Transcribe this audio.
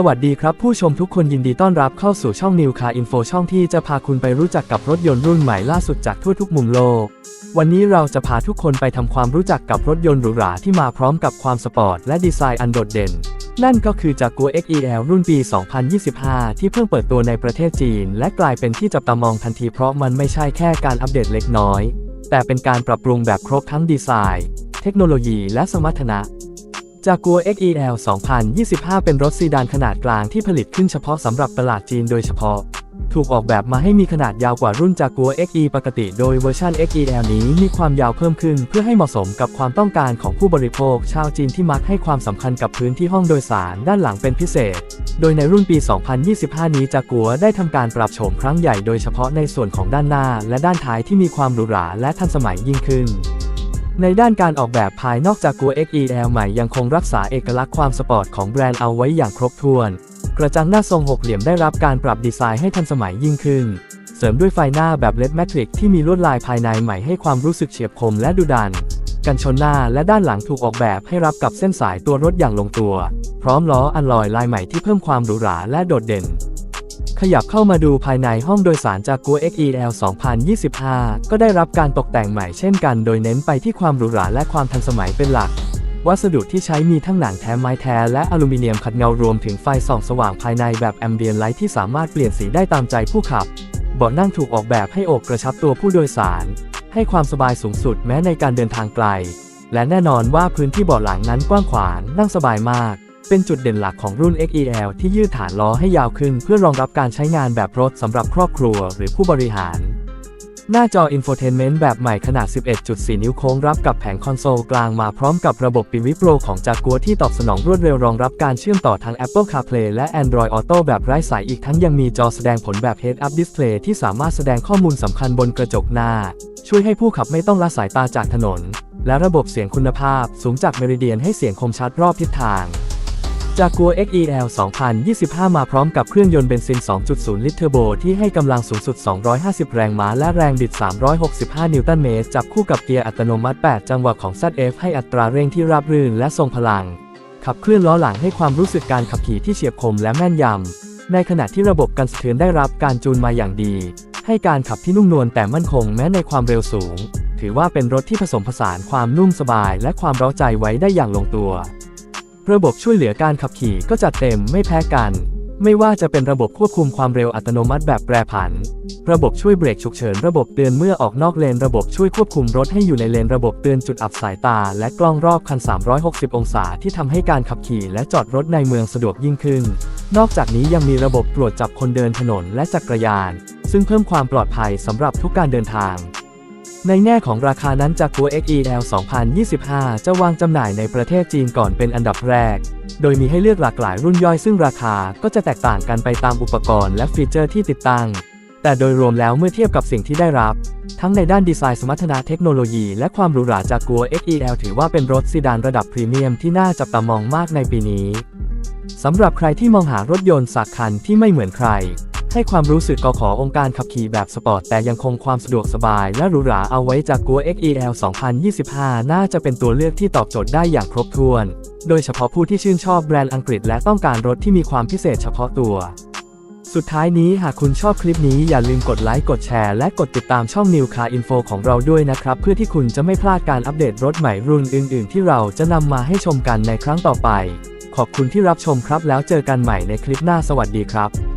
สวัสดีครับผู้ชมทุกคนยินดีต้อนรับเข้าสู่ช่อง New Car Info ช่องที่จะพาคุณไปรู้จักกับรถยนต์รุ่นใหม่ล่าสุดจากทั่วทุกมุมโลก วันนี้เราจะพาทุกคนไปทำความรู้จักกับรถยนต์หรูหราที่มาพร้อมกับความสปอร์ตและดีไซน์อันโดดเด่น นั่นก็คือจากกัว XEL รุ่นปี 2025 ที่เพิ่งเปิดตัวในประเทศจีน และกลายเป็นที่จับตามองทันทีเพราะมันไม่ใช่แค่การอัปเดตเล็กน้อย แต่เป็นการปรับปรุงแบบครบทั้งดีไซน์ เทคโนโลยีและสมรรถนะ จากกัว XEL 2025 เป็นรถซีดานขนาดกลางที่ผลิตขึ้นเฉพาะสำหรับตลาดจีนโดยเฉพาะ ถูกออกแบบมาให้มีขนาดยาวกว่ารุ่นจากกัว XE ปกติ โดยเวอร์ชัน XEL นี้มีความยาวเพิ่มขึ้นเพื่อให้เหมาะสมกับความต้องการของผู้บริโภค ชาวจีนที่มักให้ความสำคัญกับพื้นที่ห้องโดยสารด้านหลังเป็นพิเศษ โดยในรุ่นปี 2025 นี้จากกัวได้ทำการปรับโฉมครั้งใหญ่โดยเฉพาะในส่วนของด้านหน้า และด้านท้ายที่มีความหรูหราและทันสมัยยิ่งขึ้น ในด้านการออกแบบภายนอกจากกัว XEL ใหม่ยังคงรักษาเอกลักษณ์ความสปอร์ตของแบรนด์เอาไว้อย่างครบถ้วน กระจังหน้าทรงหกเหลี่ยมได้รับการปรับดีไซน์ให้ทันสมัยยิ่งขึ้น เสริมด้วยไฟหน้าแบบเลดแมทริกที่มีลวดลายภายในใหม่ให้ความรู้สึกเฉียบคมและดุดัน กันชนหน้าและด้านหลังถูกออกแบบให้รับกับเส้นสายตัวรถอย่างลงตัว พร้อมล้ออัลลอยลายใหม่ที่เพิ่มความหรูหราและโดดเด่น ขยับเข้ามาดูภายในห้องโดยสารจากกัว XEL 2025 ก็ได้รับการตกแต่งใหม่เช่นกัน โดยเน้นไปที่ความหรูหราและความทันสมัยเป็นหลัก วัสดุที่ใช้มีทั้งหนังแท้ไม้แท้และอลูมิเนียมขัดเงารวมถึงไฟส่องสว่างภายในแบบแอมเบียนไลท์ที่สามารถเปลี่ยนสีได้ตามใจผู้ขับ เบาะนั่งถูกออกแบบให้โอบกระชับตัวผู้โดยสาร ให้ความสบายสูงสุดแม้ในการเดินทางไกล และแน่นอนว่าพื้นที่เบาะหลังนั้นกว้างขวางนั่งสบายมาก เป็นจุดเด่นหลักของรุ่น XEL ที่ยืดฐานล้อให้ยาวขึ้นเพื่อรองรับการใช้งานแบบรถสำหรับครอบครัวหรือผู้บริหาร หน้าจอ Infotainment แบบใหม่ขนาด 11.4 นิ้วโค้งรับกับแผงคอนโซลกลางมาพร้อมกับระบบปิวิโปรของจากัวที่ตอบสนองรวดเร็วรองรับการเชื่อมต่อทั้ง Apple CarPlay และ Android Auto แบบไร้สายอีกทั้งยังมีจอแสดงผลแบบ Head-Up Display ที่สามารถแสดงข้อมูลสำคัญบนกระจกหน้า ช่วยให้ผู้ขับไม่ต้องละสายตาจากถนน และระบบเสียงคุณภาพสูงจาก Meridian ให้เสียงคมชัดรอบทิศทาง จากกัว XEL 2025 มาพร้อมกับเครื่องยนต์เบนซิน 2.0 ลิตรเทอร์โบที่ให้กำลังสูงสุด 250 แรงม้าและแรงบิด 365 นิวตันเมตร จับคู่กับเกียร์อัตโนมัติ 8 จังหวะของ ZF ให้อัตราเร่งที่ราบรื่นและทรงพลัง ขับเคลื่อนล้อหลังให้ความรู้สึกการขับขี่ที่เฉียบคมและแม่นยำ ในขณะที่ระบบกันสะเทือนได้รับการจูนมาอย่างดี ให้การขับที่นุ่มนวลแต่มั่นคงแม้ในความเร็วสูง ถือว่าเป็นรถที่ผสมผสานความนุ่มสบาย และความเร้าใจไว้ได้อย่างลงตัว ระบบช่วยเหลือการขับขี่ก็จัดเต็มไม่แพ้กัน ไม่ว่าจะเป็นระบบควบคุมความเร็วอัตโนมัติแบบแปรผัน ระบบช่วยเบรกฉุกเฉิน ระบบเตือนเมื่อออกนอกเลน ระบบช่วยควบคุมรถให้อยู่ในเลน ระบบเตือนจุดอับสายตา และกล้องรอบคัน 360 องศาที่ทำให้การขับขี่และจอดรถในเมืองสะดวกยิ่งขึ้น นอกจากนี้ยังมีระบบตรวจจับคนเดินถนนและจักรยาน ซึ่งเพิ่มความปลอดภัยสำหรับทุกการเดินทาง ในแง่ของราคานั้นจากตัว XEL 2025 จะวางจำหน่ายในประเทศจีนก่อนเป็นอันดับแรก โดยมีให้เลือกหลากหลายรุ่นย่อยซึ่งราคาก็จะแตกต่างกันไปตามอุปกรณ์และฟีเจอร์ที่ติดตั้ง แต่โดยรวมแล้วเมื่อเทียบกับสิ่งที่ได้รับ ทั้งในด้านดีไซน์สมรรถนะเทคโนโลยี และความหรูหราจากกัว XEL ถือว่าเป็นรถซีดานระดับพรีเมียมที่น่าจับตามองมากในปีนี้สำหรับใครที่มองหารถยนต์สักคันที่ไม่เหมือนใคร ให้ความรู้สึกกอขอองค์การขับขี่แบบสปอร์ต แต่ยังคงความสะดวกสบายและหรูหราเอาไว้จากกัว XEL 2025 น่าจะเป็นตัวเลือกที่ตอบโจทย์ได้อย่างครบถ้วน โดยเฉพาะผู้ที่ชื่นชอบแบรนด์อังกฤษและต้องการรถที่มีความพิเศษเฉพาะตัว สุดท้ายนี้หากคุณชอบคลิปนี้อย่าลืมกดไลค์กดแชร์และกดติดตามช่อง New Car Info ของเราด้วยนะครับ เพื่อที่คุณจะไม่พลาดการอัปเดตรถใหม่รุ่นอื่น ๆ ที่เราจะนำมาให้ชมกันในครั้งต่อไป ขอบคุณที่รับชมครับแล้วเจอกันใหม่ในคลิปหน้าสวัสดีครับ